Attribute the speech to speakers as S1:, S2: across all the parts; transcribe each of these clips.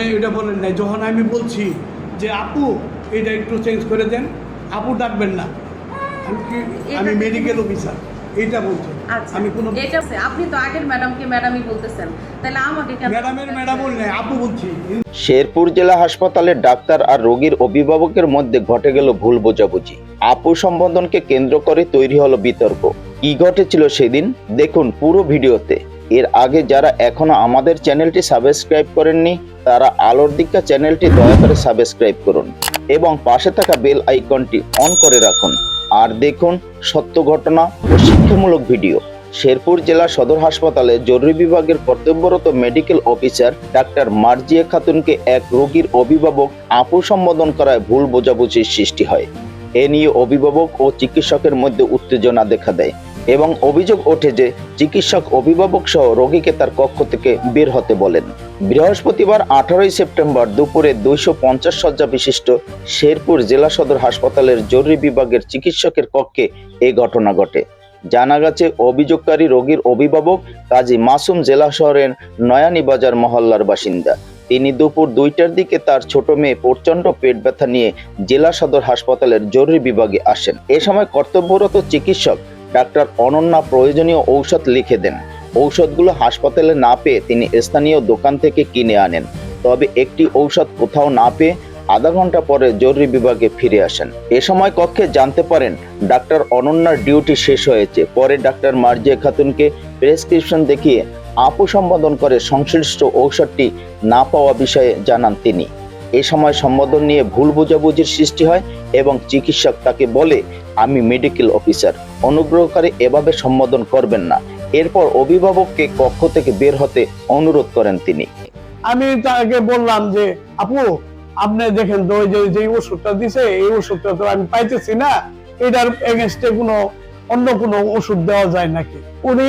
S1: আপনি এটা বলেন নাই। যখন আমি বলছি যে আপু এটা একটু চেঞ্জ করে দেন আপু ডাকবেন না। আমি
S2: এটা-
S1: মেডিকেল অফিসার এইটা বলছি
S2: আচ্ছা
S1: আমি কোনো
S2: এটা আপনি তো আগের ম্যাডামকে ম্যাডামই বলতেছেন। তাহলে আমাকে কেন
S1: ম্যাডামের ম্যাডাম বললেন আপু বলছি।
S3: শেরপুর জেলা হাসপাতালের ডাক্তার আর রোগীর অভিভাবকের মধ্যে ঘটে গেল ভুল বোঝাবুঝি। আপু সম্বোধনকে কেন্দ্র করে তৈরি হলো বিতর্ক। কি ঘটেছিল সেদিন? দেখুন পুরো ভিডিওতে। এর আগে যারা এখনও আমাদের চ্যানেলটি সাবস্ক্রাইব করেননি, তারা আলোর দিকা চ্যানেলটি দয়া করে সাবস্ক্রাইব করুন এবং পাশে থাকা বেল আইকনটি অন করে রাখুন। আর দেখুন সত্য ঘটনা ও শিক্ষামূলক ভিডিও। শেরপুর জেলা সদর হাসপাতালে জরুরি বিভাগের কর্তব্যরত মেডিকেল অফিসার ডাক্তার মার্জিয়া খাতুনকে এক রোগীর অভিভাবক আপু সম্বোধন করায় ভুল বোঝাবুঝির সৃষ্টি হয়। এ নিয়ে অভিভাবক ও চিকিৎসকের মধ্যে উত্তেজনা দেখা দেয়। এবং অভিযোগ ওঠে যে চিকিৎসক, অভিভাবক সহ রোগীকে তার কক্ষ থেকে বের হতে বলেন। বৃহস্পতিবার আঠারোই সেপ্টেম্বর দুপুরে দুইশো পঞ্চাশ শয্যা বিশিষ্ট শেরপুর জেলা সদর হাসপাতালের জরুরি বিভাগের চিকিৎসকের কক্ষে এ ঘটনা ঘটে। জানা গেছে, অভিযোগকারী রোগীর অভিভাবক কাজী মাসুম জেলা শহরের নয়ানী বাজার মহল্লার বাসিন্দা। তিনি দুপুর দুইটার দিকে তার ছোট মেয়ে প্রচণ্ড পেট ব্যথা নিয়ে জেলা সদর হাসপাতালের জরুরি বিভাগে আসেন। এ সময় কর্তব্যরত চিকিৎসক ডাক্তার অনন্যা প্রয়োজনীয় ঔষধ লিখে দেন। ঔষধগুলো হাসপাতালে না পেয়ে তিনি স্থানীয় দোকান থেকে কিনে আনেন। তবে একটি ঔষধ কোথাও না পেয়ে আধা ঘণ্টা পরে জরুরি বিভাগে ফিরে আসেন। এ সময় কক্ষে জানতে পারেন, ডাক্তার অনন্যার ডিউটি শেষ হয়েছে। পরে ডাক্তার মার্জিয়া খাতুনকে প্রেসক্রিপশন দেখিয়ে আপু সম্বোধন করে সংশ্লিষ্ট ঔষধটি না পাওয়া বিষয়ে জানান তিনি। এ সময় সম্বোধন নিয়ে ভুল বোঝাবুঝির সৃষ্টি হয় এবং চিকিৎসক তাকে বলে আমি মেডিকেল অফিসার অনুগ্রহ করে এভাবে সম্বোধন করবেন না। এরপর অভিভাবককে কক্ষ থেকে বের হতে অনুরোধ করেন তিনি।
S1: আমি তাকে বললাম যে, আপু, আপনি দেখেন তো যে যে ওষুধটা দিছে, এই ওষুধটা তো আমি পাইতেছি না। এটার এগেনস্টে কোনো, অন্য কোনো ওষুধ দেওয়া যায় নাকি? উনি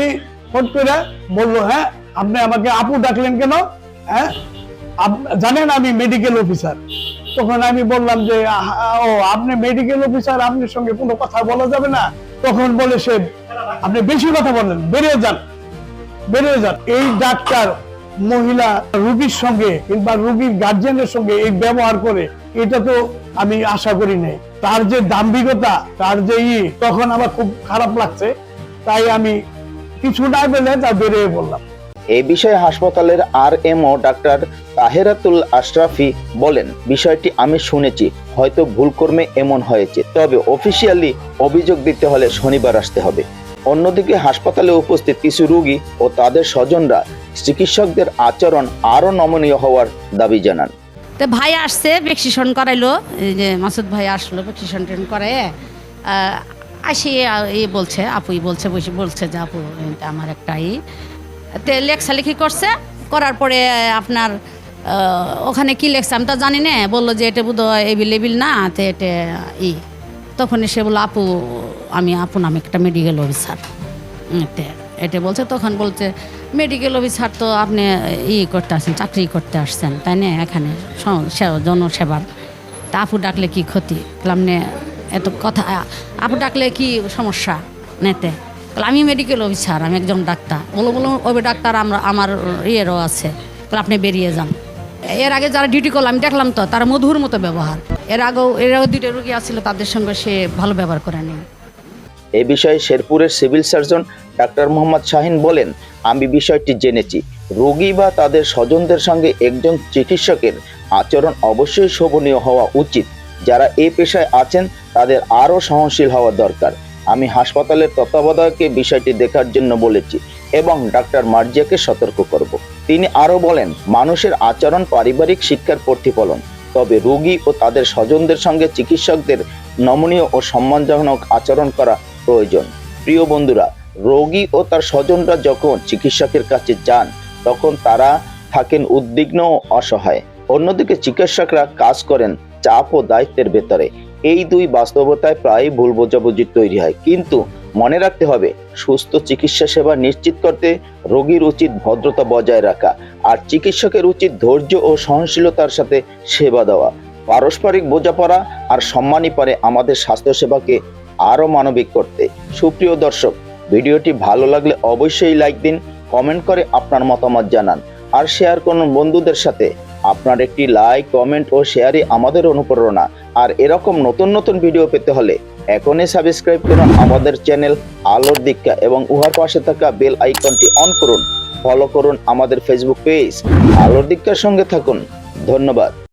S1: ফোন করে বলল হ্যাঁ আপনি আমাকে আপু ডাকলেন কেন? হ্যাঁ জানেন আমি মেডিকেল অফিসার তখন আমি বললাম যে ও, আপনি মেডিকেল অফিসার আপনার সঙ্গে কোনো কথা বলা যাবে না। তখন বলে সে, আপনি বেশি কথা বলেন, বেরিয়ে যান বেরিয়ে যান। এই ডাক্তার মহিলা রুগীর সঙ্গে কিংবা রুগীর গার্জেনের সঙ্গে এই ব্যবহার করে, এটা তো আমি আশা করি নাই। তার যে দাম্ভিকতা, তার যে ই, তখন আমার খুব খারাপ লাগছে। তাই আমি কিছু না পেলে তা বেরিয়ে বললাম
S3: এই বিষয়ে হাসপাতালের আর এমও ডাক্তার তাহেরাতুল আশরাফি বলেন, বিষয়টি আমি শুনেছি, হয়তো ভুলকর্মে এমন হয়েছে। তবে অফিসিয়ালি অভিযোগ দিতে হলে শনিবার আসতে হবে। অন্যদিকে হাসপাতালে উপস্থিত কিছু রোগী ও তাদের স্বজনরা চিকিৎসকদের আচরণ আরও নমনীয় হওয়ার দাবি জানান।
S4: তো ভাই আসছে ভ্যাকসিনেশন করাইলো, এই যে মাসুদ ভাই আসলো ভ্যাকসিনেশন টেন করায় আসি এই বলছে, আপুই বলছে, বসে বলছে যে, আপু আমার একটা ই। লেখালেখি করছে, করার পরে আপনার ওখানে কি লেখছে আমি তো জানি না, বলল যে এটা বোধ এভেলেবিল না, তো এটা, ই। তখন সে বলল, আপু, আমি, আপু নামে একটা মেডিকেল অফিসার এতে এটা বলছে, তখন বলছে মেডিকেল অফিসার তো আপনি, ই করতে আসছেন চাকরি করতে আসছেন, তাই না, এখানে জনসেবার। তা আপু ডাকলে কি ক্ষতি? বললাম, নে, এত কথা, আপু ডাকলে কি সমস্যা নেতে আমি মেডিকেল অফিসার আমি একজন ডাক্তার। বলো বলো, ওই ডাক্তার আমরা, আমার ইয়েরও আছে। আপনি বেরিয়ে যান। এর আগে যারা ডিউটি করল, আমি দেখলাম তো, তারা মধুর মতো ব্যবহার। এর আগেও এর আগেও দুইটা রুগী আসছিল তাদের সঙ্গে সে ভালো ব্যবহার করে করেনি
S3: এ বিষয়ে শেরপুরের civil surgeon doctor Mohammad Shahin বলেন, আমি বিষয়টি জেনেছি। রোগী বা তাদের স্বজনদের সঙ্গে একজন চিকিৎসকের আচরণ অবশ্যই শোভনীয় হওয়া উচিত। যারা এই পেশায় আছেন, তাদের আরও সহনশীল হওয়া দরকার। আমি হাসপাতালের তত্ত্বাবধায়ককে বিষয়টি দেখার জন্য বলেছি এবং ডাক্তার মার্জিয়াকে সতর্ক করব। তিনি আরও বলেন, মানুষের আচরণ পারিবারিক শিক্ষার প্রতিফলন, তবে রোগী ও তাদের স্বজনদের সঙ্গে চিকিৎসকদের নমনীয় ও সম্মানজনক আচরণ করা প্রয়োজন। প্রিয় বন্ধুরা, রোগী ও তার স্বজনরা যখন চিকিৎসকের কাছে যান, তখন তারা থাকেন উদ্বিগ্ন ও অসহায়। অন্যদিকে চিকিৎসকরা কাজ করেন চাপ ও দায়িত্বের ভেতরে। এই দুই বাস্তবতায় প্রায় ভুল বোঝাবুঝি তৈরি হয়। কিন্তু মনে রাখতে হবে, সুস্থ চিকিৎসা সেবা নিশ্চিত করতে রোগীর উচিত ভদ্রতা বজায় রাখা আর চিকিৎসকের উচিত ধৈর্য ও সহনশীলতার সাথে সেবা দেওয়া। পারস্পরিক বোঝাপড়া আর সম্মানই পারে আমাদের স্বাস্থ্যসেবাকে আরও মানবিক করতে। সুপ্রিয় দর্শক, ভিডিওটি ভালো লাগলে অবশ্যই লাইক দিন, কমেন্ট করে আপনার মতামত জানান আর শেয়ার করুন বন্ধুদের সাথে। আপনার একটি লাইক কমেন্ট ও শেয়ারই আমাদের অনুপ্রেরণা। আর এরকম নতুন নতুন ভিডিও পেতে হলে এখনই সাবস্ক্রাইব করুন আমাদের চ্যানেল আলোর দীক্ষা এবং উহার পাশে থাকা বেল আইকনটি অন করুন। ফলো করুন আমাদের ফেসবুক পেজ আলোর দীক্ষার সঙ্গে থাকুন। ধন্যবাদ।